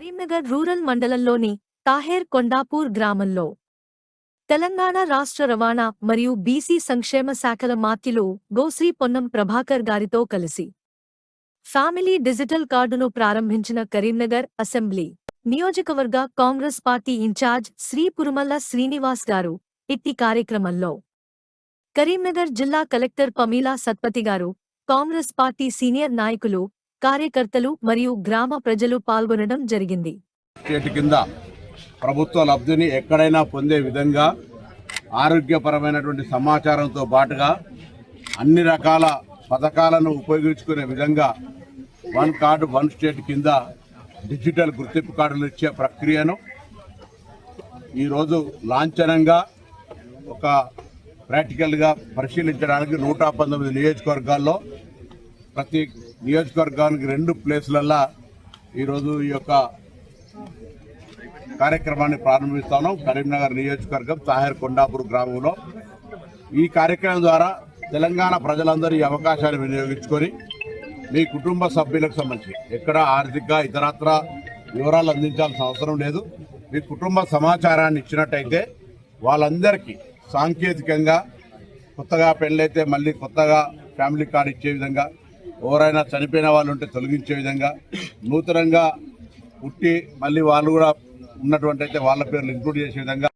Karimnagar rural మండలంలోని తాహేర్ కొండాపూర్ గ్రామంలో. తెలంగాణ రాష్ట్ర రవాణా మరియు బీసీ సంక్షేమ శాఖల మాత్యులు గోశ్రీ పొన్నం ప్రభాకర్ గారితో కలిసి ఫ్యామిలీ డిజిటల్ కార్డును ప్రారంభించిన కరీంనగర్ అసెంబ్లీ నియోజకవర్గ కాంగ్రెస్ పార్టీ ఇన్ఛార్జ్ శ్రీ పురుమల్ల శ్రీనివాస్ గారు ఇట్టి కార్యక్రమంలో కరీంనగర్ జిల్లా కలెక్టర్ పమీలా సత్పతి గారు కాంగ్రెస్ పార్టీ సీనియర్ నాయకులు కార్యకర్తలు మరియు గ్రామ ప్రజలు పాల్గొనడం జరిగింది. స్టేట్ కింద ప్రభుత్వ లబ్ధిని ఎక్కడైనా పొందే విధంగా ఆరోగ్యపరమైనటువంటి సమాచారంతో పాటుగా అన్ని రకాల పథకాలను ఉపయోగించుకునే విధంగా వన్ కార్డు వన్ స్టేట్ కింద డిజిటల్ గుర్తింపు కార్డులు ఇచ్చే ప్రక్రియను ఈరోజు లాంఛనంగా ఒక ప్రాక్టికల్గా పరిశీలించడానికి నూట పంతొమ్మిది నియోజకవర్గాల్లో ప్రతి నియోజకవర్గానికి రెండు ప్లేసులల్లా ఈరోజు ఈ యొక్క కార్యక్రమాన్ని ప్రారంభిస్తాను. కరీంనగర్ నియోజకవర్గం తాహేర్ కొండాపూర్ గ్రామంలో. ఈ కార్యక్రమం ద్వారా తెలంగాణ ప్రజలందరూ ఈ అవకాశాన్ని వినియోగించుకొని మీ కుటుంబ సభ్యులకు సంబంధించి ఎక్కడ ఆర్థిక ఇతరత్ర వివరాలు అందించాల్సిన అవసరం లేదు. మీ కుటుంబ సమాచారాన్ని ఇచ్చినట్టయితే వాళ్ళందరికీ సాంకేతికంగా కొత్తగా పెళ్ళైతే మళ్ళీ కొత్తగా ఫ్యామిలీ కార్డు ఇచ్చే విధంగా ఎవరైనా చనిపోయిన వాళ్ళు ఉంటే తొలగించే విధంగా నూతనంగా పుట్టి మళ్ళీ వాళ్ళు కూడా ఉన్నటువంటి అయితే వాళ్ళ పేర్లు ఇంక్లూడ్ చేసే విధంగా